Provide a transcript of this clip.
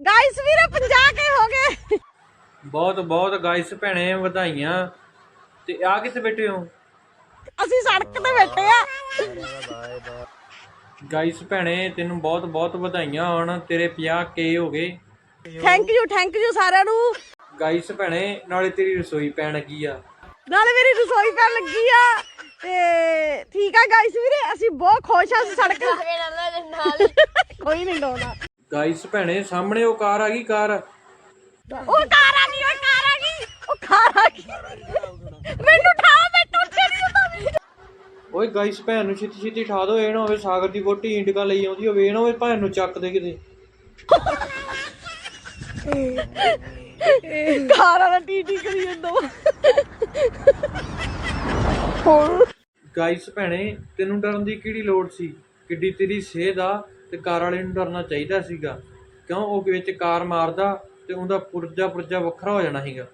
Guys ਵੀਰੇ 50 ਕੇ ਹੋ ਗਏ। ਬਹੁਤ ਬਹੁਤ ਗਾਇਸ ਭੈਣੇ ਵਧਾਈਆਂ। ਤੇ ਆ ਕਿੱਥੇ ਬੈਠੇ ਹੋ? ਅਸੀਂ ਸੜਕ ਤੇ ਬੈਠੇ ਆ। ਗਾਇਸ ਭੈਣੇ ਤੈਨੂੰ ਬਹੁਤ ਬਹੁਤ ਵਧਾਈਆਂ ਹੋਣ। ਤੇਰੇ 50 ਕੇ ਹੋ ਗਏ। ਥੈਂਕ ਯੂ ਥੈਂਕ ਯੂ ਸਾਰਿਆਂ ਨੂੰ। ਗਾਇਸ ਭੈਣੇ ਨਾਲੇ ਤੇਰੀ ਰਸੋਈ ਪੈਣ ਲੱਗੀ ਆ। ਨਾਲੇ ਮੇਰੀ ਰਸੋਈ ਪੈਣ ਲੱਗੀ ਆ। ਤੇ ਠੀਕ ਆ ਗਾਇਸ ਵੀਰੇ ਅਸੀਂ ਬਹੁਤ ਖੁਸ਼ ਆ ਅਸੀਂ ਸੜਕ ਕੋਈ ਨਹੀਂ ਡੋਣਾ ਗਾਇਸ ਭੈਣੇ ਸਾਹਮਣੇ ਉਹ ਕਾਰ ਆ ਗਈ ਕਾਰ। ਉਹ ਕਾਰ ਆ ਗਈ ਉਹ ਕਾਰ ਆ ਗਈ। ਉਹ ਕਾਰ ਆ ਗਈ। ਮੈਨੂੰ ਠਾ ਮੈਂ ਟੁੱਟੇ ਨਹੀਂ ਹੁੰਦਾ ਓਏ ਗਾਇਸ ਭੈਣ ਨੂੰ ਛੇਤੀ ਛੇਤੀ ਠਾ ਦੋ ਇਹ ਨਾ ਹੋਵੇ ਸਾਗਰ ਦੀ ਵੋਟੀ ਇੰਡਕਾ ਲਈ ਆਉਂਦੀ ਹੋਵੇ ਇਹ ਨਾ ਹੋਵੇ ਭੈਣ ਨੂੰ ਚੱਕ ਦੇ ਕਿਤੇ। ਕਾਰ ਵਾਲਾ ਟੀਟੀ ਕਰੀ ਜਾਂਦਾ ਗਾਇਸ ਭੈਣੇ ਤੈਨੂੰ ਡਰਨ ਦੀ ਕਿਹੜੀ ਲੋੜ ਸੀ? ਕਿੱਡੀ ਤੇਰੀ ਸਿਹਤ ਆ ਤੇ ਕਾਰ ਵਾਲੇ ਨੂੰ ਡਰਨਾ ਚਾਹੀਦਾ ਸੀਗਾ। ਕਿਉਂ? ਉਹ ਵਿੱਚ ਕਾਰ ਮਾਰਦਾ ਤੇ ਉਹਦਾ ਪੁਰਜਾ ਪੁਰਜਾ ਵੱਖਰਾ ਹੋ ਜਾਣਾ ਸੀਗਾ।